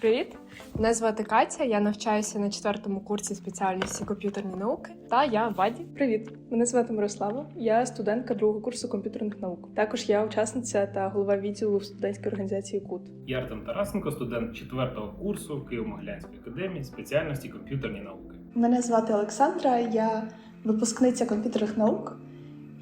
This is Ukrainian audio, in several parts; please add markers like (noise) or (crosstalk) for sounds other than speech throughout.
Привіт! Мене звати Катя. Я навчаюся на четвертому курсі спеціальності комп'ютерні науки. Та я Ваді. Привіт, мене звати Мирослава. Я студентка другого курсу комп'ютерних наук. Також я учасниця та голова відділу в студентській організації КУТ. Я Артем Тарасенко, студент четвертого курсу Києво-Могилянської академії спеціальності комп'ютерні науки. Мене звати Олександра, я випускниця комп'ютерних наук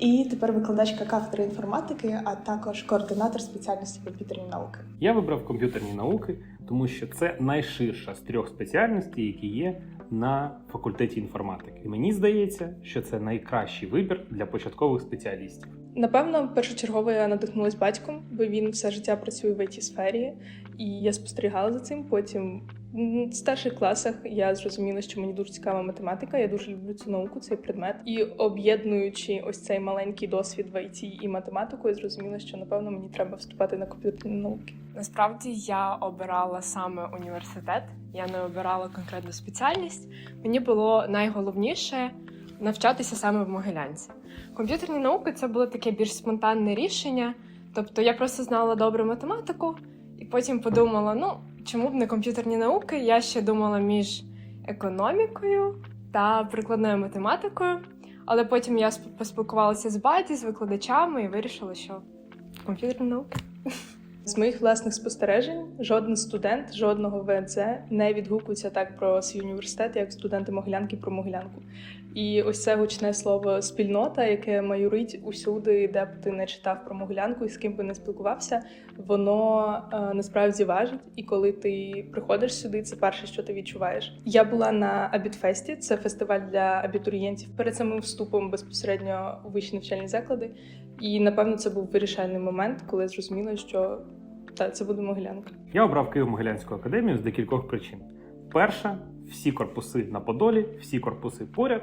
і тепер викладачка кафедри інформатики, а також координатор спеціальності комп'ютерні науки. Я вибрав комп'ютерні науки, тому що це найширша з трьох спеціальностей, які є на факультеті інформатики. І мені здається, що це найкращий вибір для початкових спеціалістів. Напевно, першочергово я надихнулась батьком, бо він все життя працює в it сфері, і я спостерігала за цим. Потім в старших класах я зрозуміла, що мені дуже цікава математика. Я дуже люблю цю науку, цей предмет. І об'єднуючи ось цей маленький досвід в IT і математику, я зрозуміла, що напевно мені треба вступати на комп'ютерні науки. Насправді я обирала саме університет, я не обирала конкретну спеціальність. Мені було найголовніше навчатися саме в Могилянці. Комп'ютерні науки це було таке більш спонтанне рішення. Тобто я просто знала добре математику, потім подумала: ну чому б не комп'ютерні науки? Я ще думала між економікою та прикладною математикою. Але потім я поспілкувалася з Баді, з викладачами і вирішила, що комп'ютерні науки. (laughs) З моїх власних спостережень, жоден студент жодного ВНЗ не відгукується так про свій університет, як студенти Могилянки про Могилянку. І ось це гучне слово спільнота, яке майорить усюди, де б ти не читав про Могилянку і з ким би не спілкувався, воно е, насправді важить. І коли ти приходиш сюди, це перше, що ти відчуваєш. Я була на Абітфесті, це фестиваль для абітурієнтів перед самим вступом безпосередньо у вищі навчальні заклади. І напевно це був вирішальний момент, коли я зрозуміла, що та це буде Могилянка. Я обрав Києво-Могилянську академію з декількох причин. Перша, всі корпуси на Подолі, всі корпуси поряд,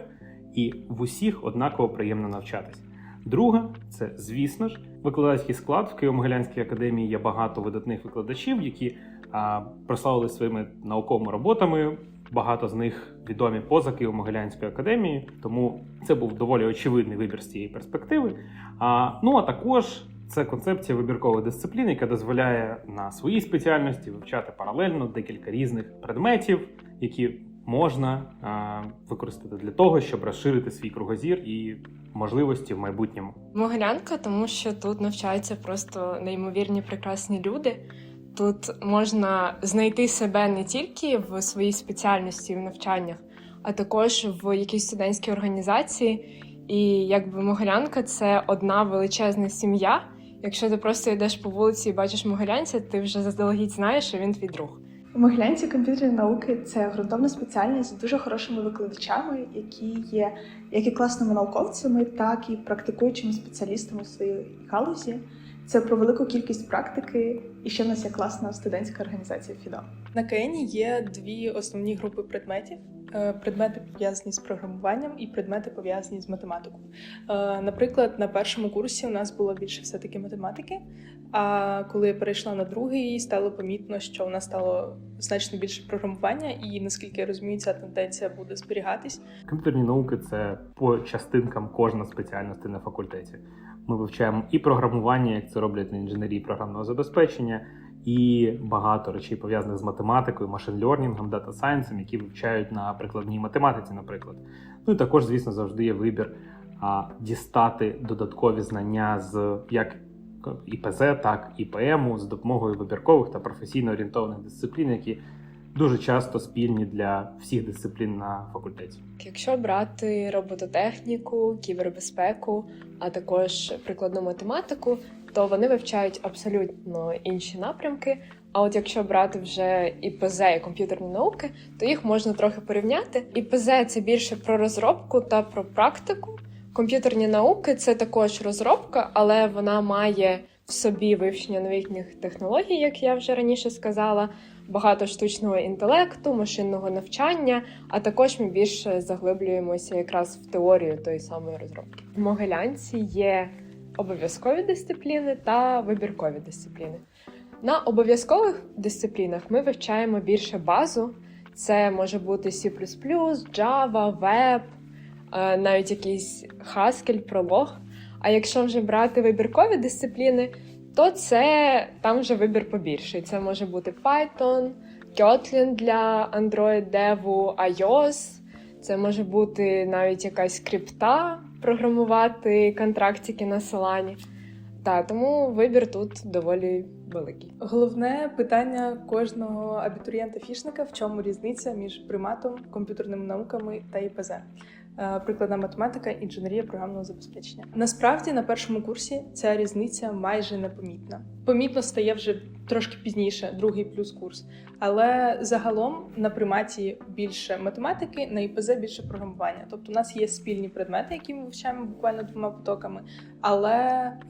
і в усіх однаково приємно навчатись. Друга, це, звісно ж, викладацький склад. В Києво-Могилянській академії є багато видатних викладачів, які а, прославили своїми науковими роботами. Багато з них відомі поза Києво-Могилянською академією, тому це був доволі очевидний вибір з цієї перспективи. А, ну а також це концепція вибіркової дисципліни, яка дозволяє на своїй спеціальності вивчати паралельно декілька різних предметів, які можна а, використати для того, щоб розширити свій кругозір і можливості в майбутньому. Могилянка, тому що тут навчаються просто неймовірні прекрасні люди. Тут можна знайти себе не тільки в своїй спеціальності в навчаннях, а також в якійсь студентській організації. І якби Могилянка це одна величезна сім'я. Якщо ти просто йдеш по вулиці і бачиш могилянця, ти вже заздалегідь знаєш, що він твій друг. Могилянці комп'ютерні науки це ґрунтовна спеціальність з дуже хорошими викладачами, які є як і класними науковцями, так і практикуючими спеціалістами у своїй галузі. Це про велику кількість практики, і ще в нас є класна студентська організація ФІДО. На КНі є дві основні групи предметів: предмети пов'язані з програмуванням і предмети пов'язані з математикою. Е, Наприклад, на першому курсі у нас було більше все таки математики. А коли я перейшла на другий, стало помітно, що у нас стало значно більше програмування, і наскільки я розумію, ця тенденція буде зберігатись. Комп'ютерні науки це по частинкам кожна спеціальності на факультеті. Ми вивчаємо і програмування, як це роблять на інженерії програмного забезпечення, і багато речей пов'язаних з математикою, машин-лернінгом, дата сайенсом, які вивчають на прикладній математиці, наприклад. Ну і також, звісно, завжди є вибір а, дістати додаткові знання з як ІПЗ, так і ПМу з допомогою вибіркових та професійно орієнтованих дисциплін, які дуже часто спільні для всіх дисциплін на факультеті. Якщо брати робототехніку, кібербезпеку, а також прикладну математику, то вони вивчають абсолютно інші напрямки. А от якщо брати вже ІПЗ і комп'ютерні науки, то їх можна трохи порівняти. ІПЗ це більше про розробку та про практику. Комп'ютерні науки це також розробка, але вона має в собі вивчення новітніх технологій, як я вже раніше сказала, багато штучного інтелекту, машинного навчання, а також ми більше заглиблюємося якраз в теорію тої самої розробки. В Могилянці є обов'язкові дисципліни та вибіркові дисципліни. На обов'язкових дисциплінах ми вивчаємо більше базу. Це може бути C++, Java, Web, е, навіть якийсь Haskell, пролог. А якщо вже брати вибіркові дисципліни, то це там вже вибір побільший. Це може бути Python, Kotlin для Android Dev, iOS. Це може бути навіть якась скрипта, програмувати контрактики на Солані. Та тому вибір тут доволі великий. Головне питання кожного абітурієнта-фішника, в чому різниця між приматом, комп'ютерними науками та ІПЗ. Е, Прикладна математика, інженерія програмного забезпечення. Насправді на першому курсі ця різниця майже непомітна. Помітно стає вже трошки пізніше, другий плюс курс. Але загалом на приматі більше математики, на ІПЗ більше програмування. Тобто, у нас є спільні предмети, які ми вивчаємо буквально двома потоками, але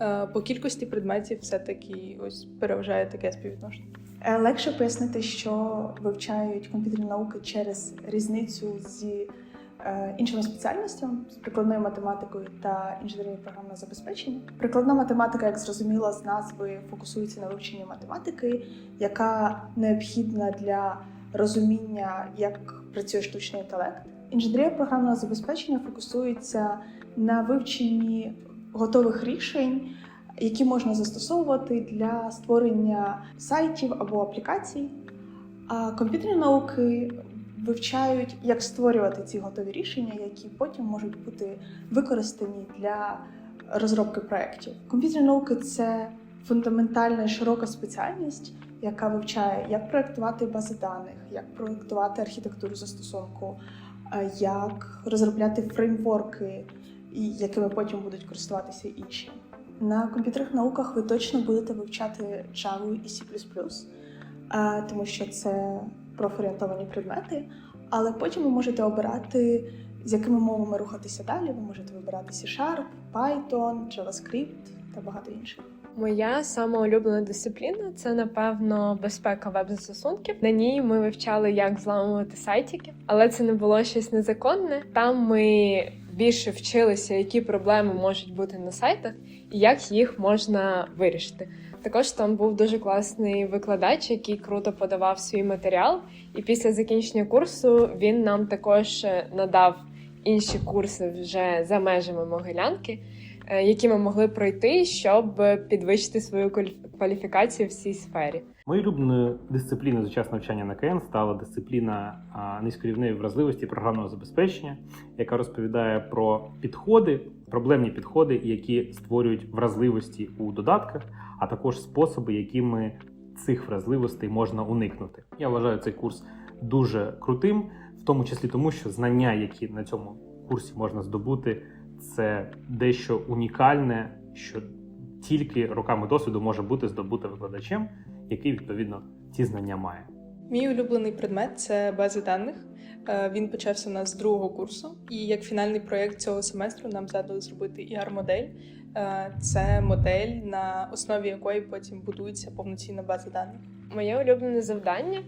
е, по кількості предметів все-таки ось переважає таке співвідношення. Е, Легше пояснити, що вивчають комп'ютерні науки через різницю зі іншими спеціальностями, з прикладною математикою та інженерією програмного забезпечення. Прикладна математика, як зрозуміло, з назви фокусується на вивченні математики, яка необхідна для розуміння, як працює штучний інтелект. Інженерія програмного забезпечення фокусується на вивченні готових рішень, які можна застосовувати для створення сайтів або аплікацій. А комп'ютерні науки вивчають, як створювати ці готові рішення, які потім можуть бути використані для розробки проєктів. Комп'ютерні науки це фундаментальна і широка спеціальність, яка вивчає, як проєктувати бази даних, як проєктувати архітектуру застосунку, як розробляти фреймворки, якими потім будуть користуватися інші. На комп'ютерних науках ви точно будете вивчати Java і C++, тому що це профорієнтовані предмети. Але потім ви можете обирати, з якими мовами рухатися далі. Ви можете вибирати C-Sharp, Python, JavaScript та багато інших. Моя сама улюблена дисципліна це напевно безпека веб-застосунків. На ній ми вивчали, як зламувати сайтики, але це не було щось незаконне. Там ми більше вчилися, які проблеми можуть бути на сайтах і як їх можна вирішити. Також там був дуже класний викладач, який круто подавав свій матеріал. І після закінчення курсу він нам також надав інші курси вже за межами Могилянки, е, які ми могли пройти, щоб підвищити свою кваліфікацію в цій сфері. Моєю улюбленою дисципліною за час навчання на КН стала дисципліна низькорівневої вразливості програмного забезпечення, яка розповідає про підходи, проблемні підходи, які створюють вразливості у додатках, а також способи, якими цих вразливостей можна уникнути. Я вважаю цей курс дуже крутим, в тому числі тому, що знання, які на цьому курсі можна здобути, це дещо унікальне, що тільки роками досвіду може бути здобуте викладачем, який відповідно ці знання має. Мій улюблений предмет це бази даних. Е, Він почався у нас з другого курсу, і як фінальний проєкт цього семестру нам задали зробити ER-модель. Е, Це модель, на основі якої потім будується повноцінна база даних. Моє улюблене завдання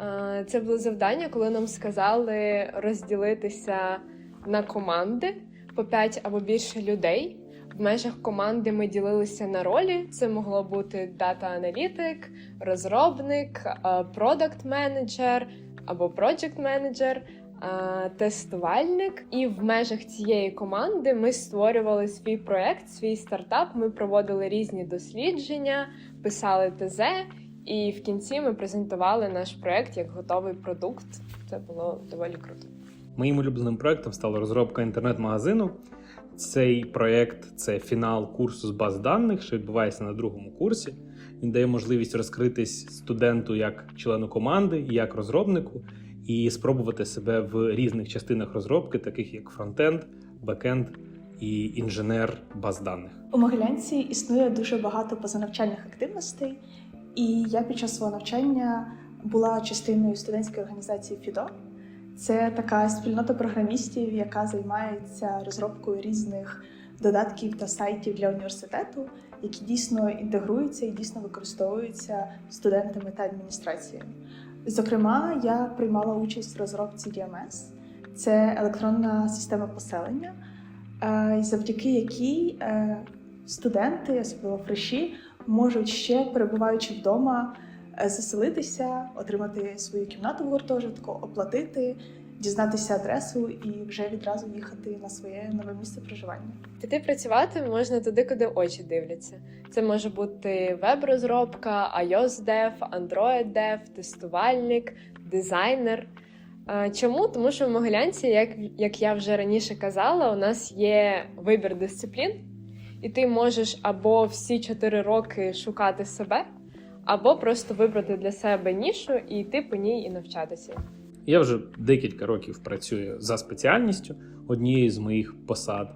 е, це було завдання, коли нам сказали розділитися на команди по 5 або більше людей. В межах команди ми ділилися на ролі. Це могло бути дата-аналітик, розробник, продакт менеджер або проджект менеджер, тестувальник. І в межах цієї команди ми створювали свій проект, свій стартап. Ми проводили різні дослідження, писали ТЗ. І в кінці ми презентували наш проект як готовий продукт. Це було доволі круто. Моїм улюбленим проектом стала розробка інтернет-магазину. Цей проект це фінал курсу з баз даних, що відбувається на другому курсі. Він дає можливість розкритись студенту як члену команди, як розробнику, і спробувати себе в різних частинах розробки, таких як фронтенд, бекенд і інженер баз даних. У Могилянці існує дуже багато позанавчальних активностей, і я під час свого навчання була частиною студентської організації ФІДО. Це така спільнота програмістів, яка займається розробкою різних додатків та сайтів для університету, які дійсно інтегруються і дійсно використовуються студентами та адміністрацією. Зокрема, я приймала участь в розробці DMS. Це електронна система поселення, е, завдяки якій е, студенти, особливо фреші, можуть ще перебуваючи вдома, заселитися, отримати свою кімнату в гуртожитку, оплатити дізнатися адресу і вже відразу їхати на своє нове місце проживання. Піти працювати можна туди, куди очі дивляться. Це може бути веб-розробка, iOS Dev, Android Dev, тестувальник, дизайнер. Е, Чому? Тому що в Могилянці, як, як я вже раніше казала, у нас є вибір дисциплін, і ти можеш або всі 4 роки шукати себе, або просто вибрати для себе нішу і йти по ній і навчатися. Я вже декілька років працюю за спеціальністю. Однією з моїх посад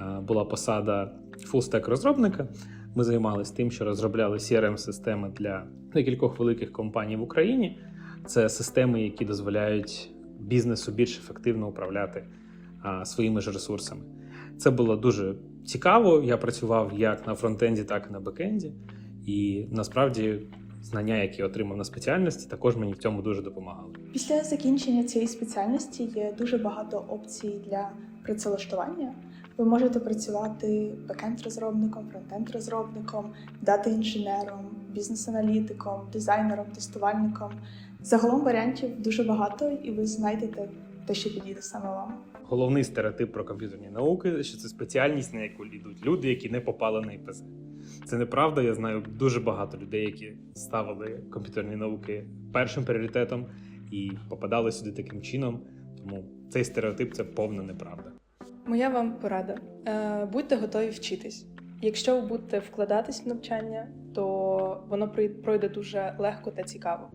е, була посада фулстек розробника. Ми займалися тим, що розробляли crm системи для декількох великих компаній в Україні. Це системи, які дозволяють бізнесу більш ефективно управляти своїми ж ресурсами. Це було дуже цікаво. Я працював як на фронтенді, так і на бекенді. І насправді знання, які я отримав на спеціальності, також мені в цьому дуже допомагали. Після закінчення цієї спеціальності є дуже багато опцій для працевлаштування. Ви можете працювати бекенд-розробником, фронтенд-розробником, дата-інженером, бізнес-аналітиком, дизайнером, тестувальником. Загалом варіантів дуже багато, і ви знайдете те, що підійде саме вам. Головний стереотип про комп'ютерні науки, що це спеціальність, на яку йдуть люди, які не попали на ІПЗ. Це неправда. Я знаю дуже багато людей, які ставили комп'ютерні науки першим пріоритетом і попадали сюди таким чином. Тому цей стереотип це повна неправда. Моя вам порада: Е, будьте готові вчитись. Якщо ви будете вкладатись в навчання, то воно прой- пройде дуже легко та цікаво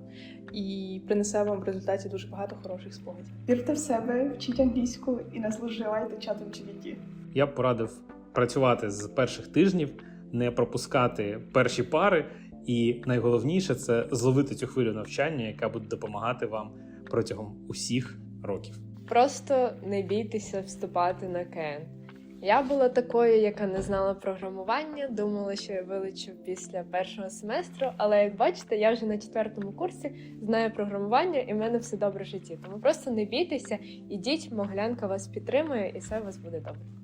і принесе вам в результаті дуже багато хороших спогадів. Вірте в себе, вчіть англійську і не зловживайте чатом GPT. Я б порадив працювати з перших тижнів, не пропускати перші пари, і найголовніше це зловити цю хвилю навчання, яка буде допомагати вам протягом усіх років. Просто не бійтеся вступати на КН. Я була такою, яка не знала програмування, думала, що я вилечу після першого семестру, але як бачите, я вже на четвертому курсі знаю програмування і в мене все добре в житті. Тому просто не бійтеся, ідіть, Могилянка вас підтримує, і все у вас буде добре.